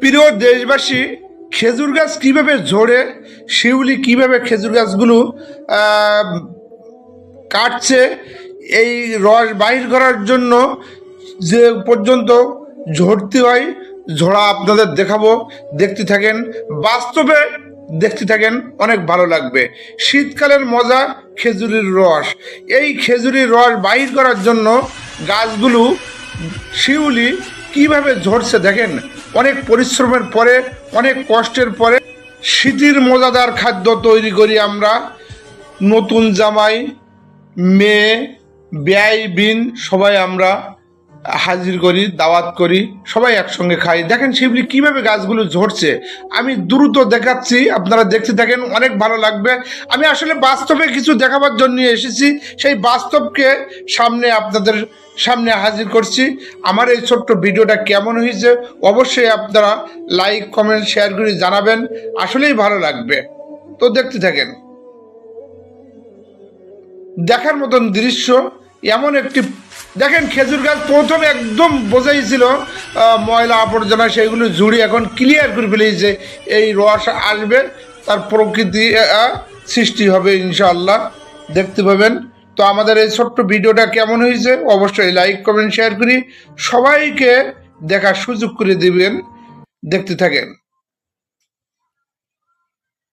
প্রিয় দেশবাসী, খেজুর গাছ কীভাবে ঝরে, শিউলি কীভাবে খেজুর গাছগুলো কাটছে, এই রস বাহির করার জন্য যে পর্যন্ত ঝরতে হয় ঝোড়া আপনাদের দেখাবো। দেখতে থাকেন, বাস্তবে দেখতে থাকেন, অনেক ভালো লাগবে। শীতকালের মজা খেজুরির রস। এই খেজুরির রস বাহির করার জন্য গাছগুলো, শিউলি কীভাবে ঝরছে দেখেন? অনেক পরিশ্রমের পরে, অনেক কষ্টের পরে শীতের মজাদার খাদ্য তৈরি করি আমরা। নতুন জামাই, মেয়ে ব্যয় বিন সবাই আমরা হাজির করি, দাওয়াত করি, সবাই একসঙ্গে খাই। দেখেন শিবলি কীভাবে গাছগুলো ঝরছে। আমি দ্রুত দেখাচ্ছি, আপনারা দেখতে থাকেন, অনেক ভালো লাগবে। আমি আসলে বাস্তবে কিছু দেখাবার জন্য এসেছি, সেই বাস্তবকে সামনে আপনাদের সামনে হাজির করছি। আমার এই ছোট্ট ভিডিওটা কেমন হয়েছে, অবশ্যই আপনারা লাইক, কমেন্ট, শেয়ার করে জানাবেন, আসলেই ভালো লাগবে। তো দেখতে থাকেন। দেখার মতন দৃশ্য এমন একটি, দেখেন খেজুর গাছ প্রথমে একদম বোঝাই ছিল ময়লা আবর্জনা সেগুলো ঝুড়ি এখন ক্লিয়ার করে ফেলেছে, এই রস আসবে, তার প্রকৃতি সৃষ্টি হবে ইনশাআল্লাহ। দেখতে পাবেন। তো আমাদের এই ছোট্ট ভিডিওটা কেমন হয়েছে, অবশ্যই লাইক কমেন্ট শেয়ার করি। সবাইকে দেখার সুযোগ করে দিবেন। দেখতে থাকেন।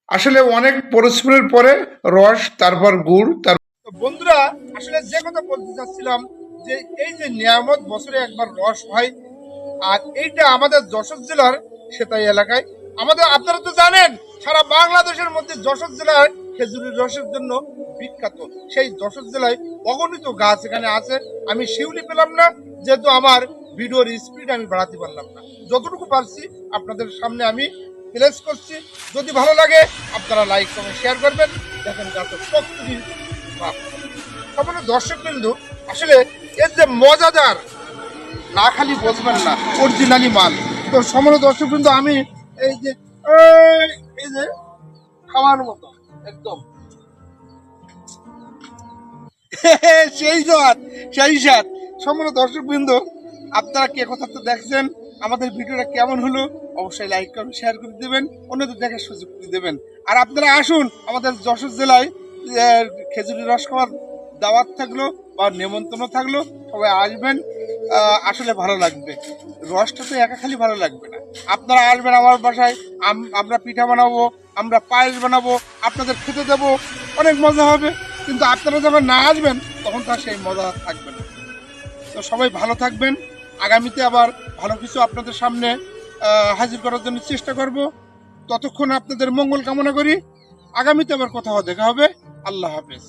আসলে অনেক পরিশ্রমের পরে রস, তারপর গুড়, তার তো বন্ধুরা, আসলে যে কথা বলতে চাচ্ছিলাম যে এই যে নিয়ামত বছরে একবার রস হয়, আর এইটা আমাদের যশোর জেলার সেতাই এলাকায়। আমাদের, আপনারা তো জানেন, সারা বাংলাদেশের মধ্যে যশোর জেলার খেজুরের রসের জন্য বিখ্যাত। সেই যশোর জেলায় অগণিত গাছ এখানে আছে। আমি শিউলি পেলাম না, যেহেতু আমার ভিডিওর স্পিড আমি বাড়াতে পারলাম না। যতটুকু পারছি, আপনাদের সামনে আমি প্লেস করছি। যদি ভালো লাগে, আপনারা লাইক কমেন্ট শেয়ার করবেন। দেখেন গাছের প্রকৃতি সামান্য দর্শক বিন্দু আসলে এর যে মজাদার না খালি বসবেন না অরিজিনালি মাল। তো সামান্য দর্শক বিন্দু আমি এই যে এই, যে খাওয়ার মতো একদম। সেই স্বাদ সেই স্বাদ। সম্পূর্ণ দর্শক বৃন্দ আপনারা কে কথা তো দেখছেন আমাদের ভিডিওটা কেমন হলো অবশ্যই লাইক করুন শেয়ার করে দেবেন অন্যদের দেখার সুযোগ করে দেবেন। আর আপনারা আসুন আমাদের যশোর জেলায় আহ, খেজুরি রস খাওয়ার দাওয়াত থাকল বা নেমন্তন্ন থাকল সবাই আসবেন আসলে ভালো লাগবে। রসটা তো একা খালি ভালো লাগবে না। আপনারা আসবেন আমার বাসায় আমরা পিঠা বানাবো আমরা পায়েস বানাবো আপনাদের খেতে দেবো অনেক মজা হবে। কিন্তু আপনারা যখন না আসবেন তখন তার সেই মজা থাকবে না। তো সবাই ভালো থাকবেন। আগামীতে আবার ভালো কিছু আপনাদের সামনে হাজির করার জন্য চেষ্টা করব। ততক্ষণ আপনাদের মঙ্গল কামনা করি। আগামীতে আবার কোথাও দেখা হবে। আল্লাহ হাফেজ।